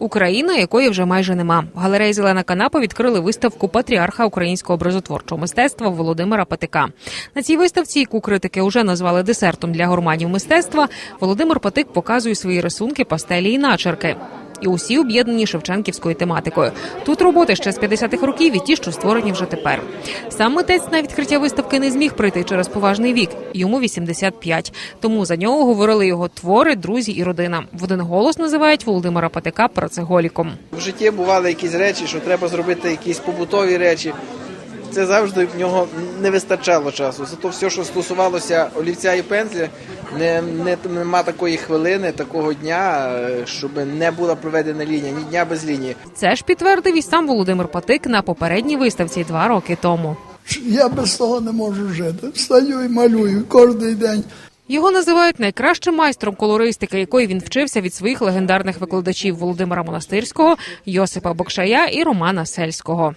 Україна, якої вже майже нема. В галереї Зелена канапа відкрили виставку патріарха українського образотворчого мистецтва Володимира Патика. На цій виставці, яку критики вже назвали десертом для гурманів мистецтва, Володимир Патик показує свої рисунки, пастелі і начерки. І усі об'єднані шевченківською тематикою. Тут роботи ще з 50-х років і ті, що створені вже тепер. Сам митець на відкриття виставки не зміг прийти через поважний вік. Йому 85. Тому за нього говорили його твори, друзі і родина. В один голос називають Володимира Патика працеголіком. В житті бували якісь речі, що треба зробити якісь побутові речі. Це завжди в нього не вистачало часу. Зато все, що стосувалося олівця і пензля, не, не нема такої хвилини, такого дня, е, щоб не була проведена лінія, ні дня без лінії. Це ж підтвердив і сам Володимир Патик на попередній виставці два роки тому. Я без того не можу жити. Встаю і малюю кожен день. Його називають найкращим майстром колористики, якої він вчився від своїх легендарних викладачів Володимира Монастирського, Йосипа Бокшая і Романа Сельського.